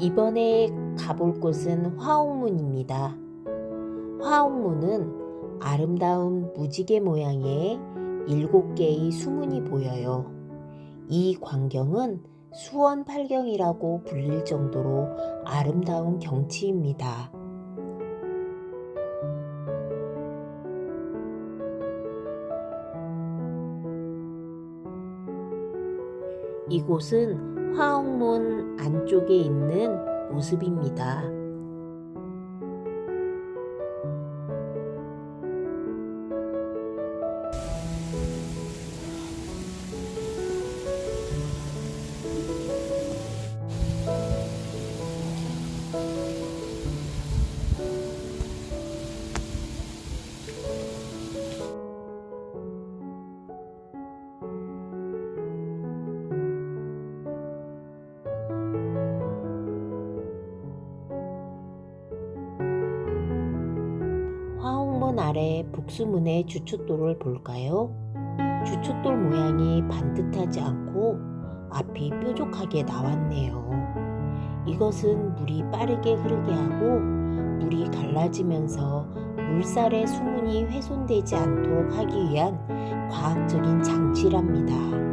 이번에 가볼 곳은 화옥문입니다. 화옥문은 아름다운 무지개 모양의 일곱 개의 수문이 보여요. 이 광경은 수원 팔경이라고 불릴 정도로 아름다운 경치입니다. 이곳은 화옥문 안쪽에 있는 모습입니다. 화옥문 아래 북수문의 주춧돌을 볼까요? 주춧돌 모양이 반듯하지 않고 앞이 뾰족하게 나왔네요. 이것은 물이 빠르게 흐르게 하고 물이 갈라지면서 물살의 수문이 훼손되지 않도록 하기 위한 과학적인 장치랍니다.